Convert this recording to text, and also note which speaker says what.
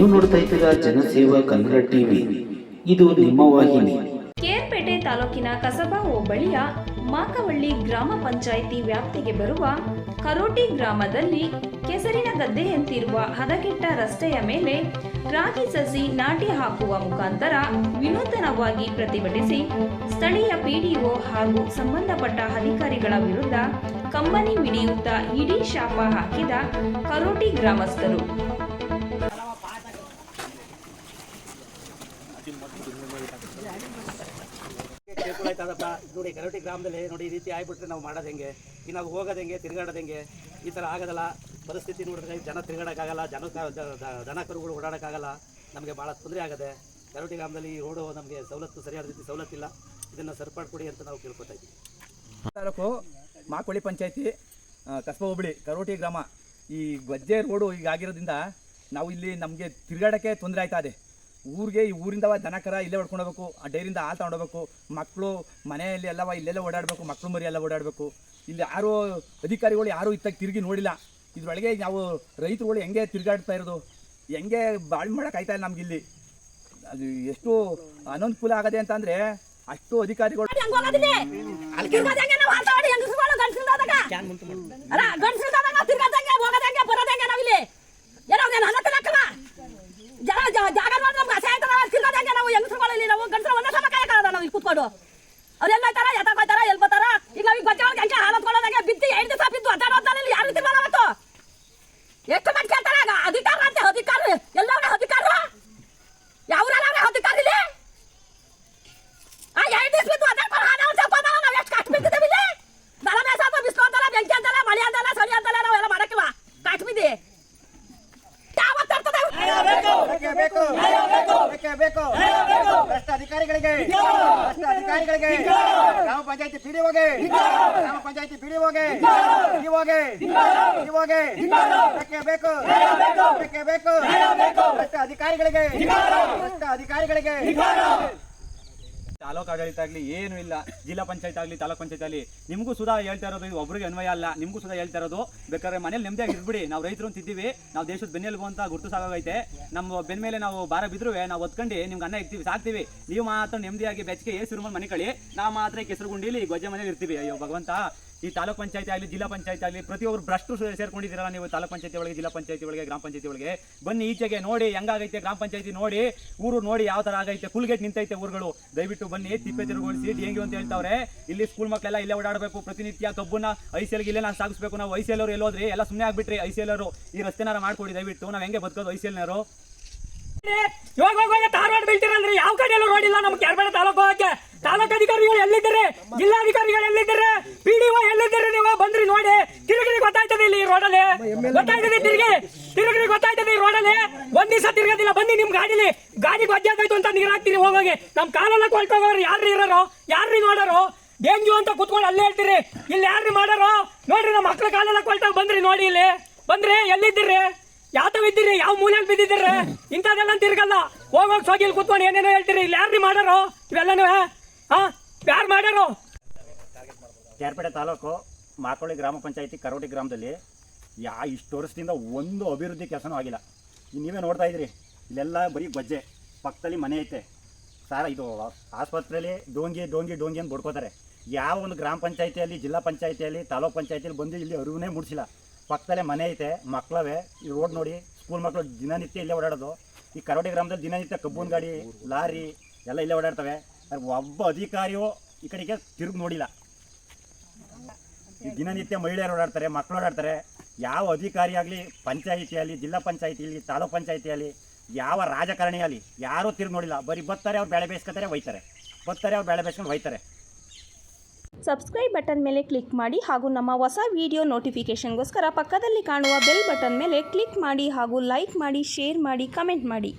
Speaker 1: ನೀವು ನೋಡ್ತಾ ಇದ್ದೀರಾ ಜನಸೇವಾ ಕನ್ನಡ ಟಿವಿ. ಇದು ನಿಮ್ಮ ವಾಹಿನಿ.
Speaker 2: ಕೇರ್ಪೇಟೆ ತಾಲೂಕಿನ ಕಸಬಾ ಹೋಬಳಿಯ ಮಾಕವಳ್ಳಿ ಗ್ರಾಮ ಪಂಚಾಯಿತಿ ವ್ಯಾಪ್ತಿಗೆ ಬರುವ ಕರೋಟಿ ಗ್ರಾಮದಲ್ಲಿ ಕೆಸರಿನ ಗದ್ದೆಯಂತಿರುವ ಹದಗೆಟ್ಟ ರಸ್ತೆಯ ಮೇಲೆ ರಾಗಿ ಸಸಿ ನಾಟಿ ಹಾಕುವ ಮುಖಾಂತರ ವಿನೂತನವಾಗಿ ಪ್ರತಿಭಟಿಸಿ ಸ್ಥಳೀಯ ಪಿಡಿಒ ಹಾಗೂ ಸಂಬಂಧಪಟ್ಟ ಅಧಿಕಾರಿಗಳ ವಿರುದ್ಧ ಕಂಬನಿ ಮಿಡಿಯುತ್ತಾ ಇಡೀ ಶಾಪ ಹಾಕಿದ ಕರೋಟಿ ಗ್ರಾಮಸ್ಥರು.
Speaker 3: ನೋಡಿ ಕರೋಟಿ ಗ್ರಾಮದಲ್ಲಿ ನೋಡಿ ಈ ರೀತಿ ಆಗಿಬಿಟ್ರೆ ನಾವು ಮಾಡೋದು ಹೆಂಗೆ? ಈಗ ನಾವು ಹೋಗೋದು ಹೆಂಗೆ? ತಿರುಗಾಡೋದು ಹೆಂಗೆ? ಈ ಥರ ಆಗೋದಲ್ಲ. ಪರಿಸ್ಥಿತಿ ನೋಡಿದ್ರೆ ಜನ ತಿರುಗಾಡೋಕ್ಕಾಗಲ್ಲ, ಜನ ದನ ಕರುಗಳು ಓಡಾಡೋಕ್ಕಾಗಲ್ಲ. ನಮಗೆ ಭಾಳ ತೊಂದರೆ ಆಗದೆ. ಕರೋಟಿ ಗ್ರಾಮದಲ್ಲಿ ಈ ರೋಡು ನಮಗೆ ಸವಲತ್ತು, ಸರಿಯಾದ ರೀತಿ ಸವಲತ್ತಿಲ್ಲ. ಇದನ್ನು ಸರಿಪಡಿಕೊಡಿ ಅಂತ ನಾವು ಕೇಳ್ಕೊತಾ ಇದ್ದೀವಿ.
Speaker 4: ತಾಲೂಕು ಮಾಕೊಳ್ಳಿ ಪಂಚಾಯತಿ ಕಸ್ಬಾ ಹೋಬಳಿ ಕರೋಟಿ ಗ್ರಾಮ. ಈ ಗಜ್ಜೆ ರೋಡು ಈಗ ಆಗಿರೋದ್ರಿಂದ ನಾವು ಇಲ್ಲಿ ನಮಗೆ ತಿರುಗಾಡೋಕ್ಕೆ ತೊಂದರೆ ಆಯ್ತಾ ಇದೆ. ಊರಿಗೆ ಈ ಊರಿಂದ ದನಕರ ಇಲ್ಲೇ ಹೊಡ್ಕೊಂಡೋಗ್ಬೇಕು ಆ ಡೈರಿಂದ ಹಾಲು ತಗೊಂಡೋಗ್ಬೇಕು ಮಕ್ಕಳು ಮನೆಯಲ್ಲಿ ಎಲ್ಲವ ಇಲ್ಲೆಲ್ಲ ಓಡಾಡಬೇಕು. ಮಕ್ಕಳು ಮರಿ ಎಲ್ಲ ಓಡಾಡಬೇಕು. ಇಲ್ಲಿ ಯಾರೋ ಅಧಿಕಾರಿಗಳು ಯಾರೂ ಇತ್ತಾಗ ತಿರುಗಿ ನೋಡಿಲ್ಲ. ಇದ್ರೊಳಗೆ ನಾವು ರೈತರುಗಳು ಹೆಂಗೆ ತಿರುಗಾಡ್ತಾ ಇರೋದು? ಹೆಂಗೆ ಬಾಳ್ವೆ ಮಾಡೋಕ್ಕಾಯ್ತಾ ಆಯ್ತಾ ಇಲ್ಲ ನಮ್ಗಿಲ್ಲಿ. ಅದು ಎಷ್ಟು ಅನನುಕೂಲ ಆಗದೆ ಅಂತಂದರೆ ಅಷ್ಟು ಅಧಿಕಾರಿಗಳು
Speaker 5: ಗಂಡಸರು ಹೋಗೋದಂಗೆ, ಬರೋದಂಗೆ ನಾವಿಲ್ಲಿ. ಏನೋ ಒಂದೇನು ಹಣ ತಿನ್ನಕ್ಕಲ್ಲ? ಜನ ಜ- ಜಾಗ ನೋಡಿ ನಮ್ಗೆ ಅಸಹ್ಯ ಆಯ್ತದ, ತಿರ್ಗಾದಂಗೆ ನಾವು ಹೆಂಗಸ್ರುಗಳು ಇಲ್ಲಿ ನಾವು ಗಂಡ್ಸ್ರು ಒಂದೇ ಸಮ ಕಾಯಕ್ಕಾಗಲ್ಲ ನಾವು ಇಲ್ಲಿ ಕೂತ್ಕೊಂಡು. ಅವ್ರೆಲ್ಲ ಹೋಯ್ತಾರ, ಎತ್ತಾಕ್ ಹೋಯ್ತಾರ, ಎಲ್ಲಿ ಬರ್ತಾರ? ಈಗ ನಾವ್ ಈಗ ಗೊತ್ತೇ ಒಳಗೆ ಹೆಂಗೆ ಹಾಲು ಹೊತ್ಕೊಳ್ಳೋದಂಗೆ ಬಿದ್ದು ಎರಡು ದಿವಸ ಬಿದ್ದು ಅಡ್ಡಾಡೋ ಹೊತ್ತಲ್ಲಿ ಇಲ್ಲಿ ಯಾರು ನಿಂತಿರ್ಬಲ್ಲ ಅವತ್ತು? ಎಷ್ಟು ಮಟ್ಟ ಕೇಳ್ತಾರ ಆಗ? ಅಧಿಕಾರ ಅಂತೆ ಅಧಿಕಾರ ಎಲ್ಲವ್ರೆ ಅಧಿಕಾರ ಯಾವ್ರಲ್ಲ ಅಧಿಕಾರ ಇಲ್ಲಿ ಆ ಎರಡು ದಿವಸ ಬಿದ್ದು ಅದೇ ಹಣ ಒಂದು ಸ್ವಲ್ಪ ಅದಾವ, ನಾವ್ ಎಷ್ಟು ಕಟ್ ಬಿದ್ದಿದ್ದೇವೆ ಇಲ್ಲಿ ದನ ಬೇಸಾತ ಬಿಸ್ಲು ಅಂತಲ್ಲ ಬೆಂಕಿ ಅಂತಲ್ಲ ಮಳೆ ಅಂತಲ್ಲ ಚಳಿ ಅಂತಲ್ಲ ನಾವೆಲ್ಲ ಮಾಡಕ್ಕಿಲ್ಲ ಕಟ್ ಬಿದ್ದಿ ಯಾವತ್ತು ಇರ್ತದೆ?
Speaker 6: ಬೇಕೇ ಬೇಕು ಬೇಕೇ ಬೇಕು ಭ್ರಷ್ಟ ಅಧಿಕಾರಿಗಳಿಗೆ ಭ್ರಷ್ಟ ಅಧಿಕಾರಿಗಳಿಗೆ ಗ್ರಾಮ ಪಂಚಾಯತಿ ಪಿಡಿಒಗೆ ಗ್ರಾಮ ಪಂಚಾಯತಿ ಪಿಡಿಒಗೆ ಪಿಡಿಒಗೆ ಪಿಡಿಒಗೆ ಬೇಕು ಬೇಕು! ಬೇಕೇ ಬೇಕು! ಭ್ರಷ್ಟ ಅಧಿಕಾರಿಗಳಿಗೆ ಭ್ರಷ್ಟ ಅಧಿಕಾರಿಗಳಿಗೆ
Speaker 4: ತಾಲೂಕು ಆಡಳಿತ ಆಗಲಿ, ಏನು ಇಲ್ಲ. ಜಿಲ್ಲಾ ಪಂಚಾಯತ್ ಆಗಲಿ, ತಾಲೂಕ್ ಪಂಚಾಯತ್ ಆಗಲಿ, ನಿಮಗೂ ಸುಧಾ ಹೇಳ್ತಾ ಇರೋದು, ಇದು ಒಬ್ರಿಗೆ ಅನ್ವಯ ಅಲ್ಲ. ನಿಮಗೂ ಸುಧಾ ಹೇಳ್ತಾ ಇರೋದು. ಬೇಕಾದ್ರೆ ಮನೇಲಿ ನೆಮ್ಮದಿಯಾಗಿ ಇರ್ಬಿಡಿ. ನಾವು ರೈತರು ಅಂತ ಇದ್ದೀವಿ. ನಾವು ದೇಶದ ಬೆನ್ನೆಲುಬು ಅಂತ ಗುರುತು ಸಾಕಾಗೈತೆ. ನಮ್ಮ ಬೆನ್ನ ಮೇಲೆ ನಾವು ಭಾರ ಬಿದ್ರೂ ನಾವು ಒತ್ಕೊಂಡು ನಿಮ್ಗೆ ಅನ್ನ ಇರ್ತೀವಿ ಸಾಕ್ತೀವಿ. ನೀವು ಮಾತ್ರ ನೆಮ್ಮದಿಯಾಗಿ ಬೆಚ್ಚಗೆ ಏ ಮನೆ ಕಳಿ. ನಾವು ಮಾತ್ರ ಕೆಸರು ಗುಂಡಿಲಿ ಗೊಜ್ಜೆ ಮನೇಲಿ ಇರ್ತೀವಿ. ಅಯ್ಯೋ ಭಗವಂತ. ಈ ತಾಲೂಕ್ ಪಂಚಾಯತಿ ಆಗಲಿ, ಜಿಲ್ಲಾ ಪಂಚಾಯತಿ ಆಗಲಿ ಪ್ರತಿಯೊಬ್ಬರು ಭ್ರಷ್ಟರು ಸೇ- ಸೇರ್ಕೊಂಡಿದ್ದೀರಲ್ಲ ನೀವು ತಾಲೂಕ್ ಪಂಚಾಯತಿ ಒಳಗೆ, ಜಿಲ್ಲಾ ಪಂಚಾಯತಿ ಒಳಗೆ, ಗ್ರಾಮ ಪಂಚಾಯತಿ ಒಳಗೆ. ಬನ್ನಿ ಈಚೆಗೆ ನೋಡಿ, ಹೆಂಗಾಗೈತೆ ಗ್ರಾಮ ಪಂಚಾಯತಿ ನೋಡಿ, ಊರು ನೋಡಿ ಯಾವ ತರ ಆಗೈತೆ ಗೇಟ್ ನಿಂತೈತೆ ಊರುಗಳು. ದಯವಿಟ್ಟು ಬನ್ನಿ, ತಿಪ್ಪೆ ತಿರುಗಿಸಿ ಹೆಂಗೆ ಅಂತ ಹೇಳ್ತಾವ್ರೆ. ಇಲ್ಲಿ ಸ್ಕೂಲ್ ಮಕ್ಕಳೆಲ್ಲ ಇಲ್ಲೇ ಓಡಾಡಬೇಕು, ಪ್ರತಿನಿತ್ಯ ಕಬ್ಬನ್ನ ಐಸಿಎಲ್ಗೆ ಇಲ್ಲೇ ನಾವು ಸಾಗಿಸ್ಬೇಕು. ನಾವು ಐಸಿಎಲ್ ಅವರು ಎಲ್ಲೋದ್ರಿ ಎಲ್ಲ ಸುಮ್ಮನೆ ಆಗ್ಬಿಟ್ರಿ ಐಸಿಎಲ್ ಅವರು. ಈ ರಸ್ತೆನಾರ ಮಾಡ್ಕೊಡಿ, ದಯವಿಟ್ಟು. ನಾವು ಹೆಂಗೆ ಬದುಕೋದು ಐಸಿಎಲ್ನವರು
Speaker 7: ಇವಾಗ ಹೋಗುವಾಗ ಧಾರವಾಡ ಬೀಳ್ತೀರಂದ್ರೆ ಯಾವ ಕಡೆ ಎಲ್ಲೂ ರೋಡ್ ಇಲ್ಲ, ನಮ್ಗೆ ಕೆರಬೇಡ ತಾಲೂಕು ಹೋಗಕ್ಕೆ. ತಾಲೂಕು ಅಧಿಕಾರಿಗಳು ಎಲ್ಲಿದ್ದಾರೆ? ಜಿಲ್ಲಾಧಿಕಾರಿಗಳು ಎಲ್ಲಿದ್ದಾರೆ ಪಿಡಿಒ ಎಲ್ಲಿದ್ದಾರೆ ನೀವು ಬಂದ್ರಿ ನೋಡಿ ತಿರುಗಿರಿ ಗೊತ್ತಾಯ್ತದೆ ಇಲ್ಲಿ ಈ ರೋಡಲ್ಲಿ ಗೊತ್ತಾಯ್ತದೆ ತಿರುಗಿ? ತಿರುಗಿರಿ, ಗೊತ್ತಾಯ್ತದೆ ರೋಡಲ್ಲಿ? ಒಂದ್ ದಿವಸ ಬನ್ನಿ ನಿಮ್ ಗಾಡಿಲಿ. ಗಾಡಿ ಗೊಜ್ಜಾಗೋಯ್ತು ಅಂತ ನೀರ್ ಹಾಕ್ತೀರಿ ಹೋಗೋಗಿ. ನಮ್ ಕಾಲೆಲ್ಲ ಕೊಳ್ತೋಗೋರು ಯಾರ್ರಿ ಇರೋರು? ಯಾರ್ರಿ ನೋಡೋರು? ಡೇಂಜು ಅಂತ ಕುತ್ಕೊಂಡು ಅಲ್ಲೇ ಹೇಳ್ತೀರಿ ಇಲ್ಲಿ ಯಾರ್ರಿ ಮಾಡೋರು? ನೋಡ್ರಿ ನಮ್ಮ ಮಕ್ಳ ಕಾಲೆಲ್ಲ ಕೊಳ್ತಾಗ ಬಂದ್ರಿ ನೋಡಿ ಇಲ್ಲಿ. ಬಂದ್ರಿ ಎಲ್ಲಿದ್ದೀರಿ? ಯಾತವ್ ಇದ್ದೀರಿ? ಯಾವ ಮೂಲೆಯಲ್ಲಿ ಬಿದ್ದಿದ್ದೀರಿ? ಇಂಥದ್ದೆಲ್ಲ ತಿರ್ಗಲ್ಲ. ಹೋಗೋಗಿ ಸೋಗಿಲ್ ಕುತ್ಕೊಂಡು ಏನೇನೋ ಹೇಳ್ತೀರಿ. ಇಲ್ಲಿ ಯಾರ್ರಿ ಮಾಡೋರು? ಇವೆಲ್ಲನೂ, ಹಾ? ಯಾರು ಮಾಡ್ಯಾರೋ
Speaker 8: ಜಾರ್ಪೇಟೆ ತಾಲೂಕು ಮಾಕೋಳಿ ಗ್ರಾಮ ಪಂಚಾಯಿತಿ ಕರೋಡಿ ಗ್ರಾಮದಲ್ಲಿ ಯಾ, ಇಷ್ಟು ವರ್ಷದಿಂದ ಒಂದು ಅಭಿವೃದ್ಧಿ ಕೆಲಸನೂ ಆಗಿಲ್ಲ. ನೀವೇ ನೋಡ್ತಾ ಇದ್ರಿ ಇಲ್ಲೆಲ್ಲ ಬರೀ ಗೊಜ್ಜೆ, ಪಕ್ಕದಲ್ಲಿ ಮನೆ ಐತೆ. ಸಾರ, ಇದು ಆಸ್ಪತ್ರೆಯಲ್ಲಿ ಡೋಂಗಿ ಡೋಂಗಿ ಡೋಂಗಿ ಅಂತ ಬಡ್ಕೋತಾರೆ. ಯಾವ ಒಂದು ಗ್ರಾಮ ಪಂಚಾಯತಿಯಲ್ಲಿ, ಜಿಲ್ಲಾ ಪಂಚಾಯತಿಯಲ್ಲಿ, ತಾಲೂಕು ಪಂಚಾಯತಿಯಲ್ಲಿ ಬಂದು ಇಲ್ಲಿ ಅರಿವೇ ಮೂಡಿಸಿಲ್ಲ. ಪಕ್ಕದಲ್ಲೇ ಮನೆ ಐತೆ ಮಕ್ಕಳವೇ ಈ ರೋಡ್ ನೋಡಿ, ಸ್ಕೂಲ್ ಮಕ್ಕಳು ದಿನನಿತ್ಯ ಇಲ್ಲೇ ಓಡಾಡೋದು. ಈ ಕರೋಡಿ ಗ್ರಾಮದಲ್ಲಿ ದಿನನಿತ್ಯ ಕಬ್ಬುನ ಗಾಡಿ, ಲಾರಿ ಎಲ್ಲ ಇಲ್ಲೇ ಓಡಾಡ್ತವೆ. ಒಬ್ಬ ಅಧಿಕಾರಿಯು ಈ ಕಡೆಗೆ ತಿರುಗಿ ನೋಡಿಲ್ಲ. ದಿನನಿತ್ಯ ಮಹಿಳೆಯರು ಓಡಾಡ್ತಾರೆ ಮಕ್ಕಳು ಓಡಾಡ್ತಾರೆ. ಯಾವ ಅಧಿಕಾರಿ ಆಗಲಿ ಪಂಚಾಯಿತಿಯಲ್ಲಿ ಜಿಲ್ಲಾ ಪಂಚಾಯಿತಿಯಲ್ಲಿ ತಾಲೂಕ್ ಪಂಚಾಯಿತಿಯಲ್ಲಿ ಯಾವ ರಾಜಕಾರಣಿ ಆಗಲಿ, ಯಾರೂ ತಿರುಗಿ ನೋಡಿಲ್ಲ. ಬರೀ ಬತ್ತಾರೆ ಅವ್ರು ಬೆಳೆ ಬೇಯಿಸ್ಕೊತಾರೆ, ಒಯ್ತಾರೆ. ಬರ್ತಾರೆ ಅವ್ರು ಬೆಳೆ ಬೇಯಿಸ್ಕೊಂಡು ಒಯ್ತಾರೆ.
Speaker 2: ಸಬ್ಸ್ಕ್ರೈಬ್ ಬಟನ್ ಮೇಲೆ ಕ್ಲಿಕ್ ಮಾಡಿ ಹಾಗೂ ನಮ್ಮ ಹೊಸ ವಿಡಿಯೋ ನೋಟಿಫಿಕೇಷನ್ಗೋಸ್ಕರ ಪಕ್ಕದಲ್ಲಿ ಕಾಣುವ ಬೆಲ್ ಬಟನ್ ಮೇಲೆ ಕ್ಲಿಕ್ ಮಾಡಿ ಹಾಗೂ ಲೈಕ್ ಮಾಡಿ ಶೇರ್ ಮಾಡಿ ಕಮೆಂಟ್ ಮಾಡಿ.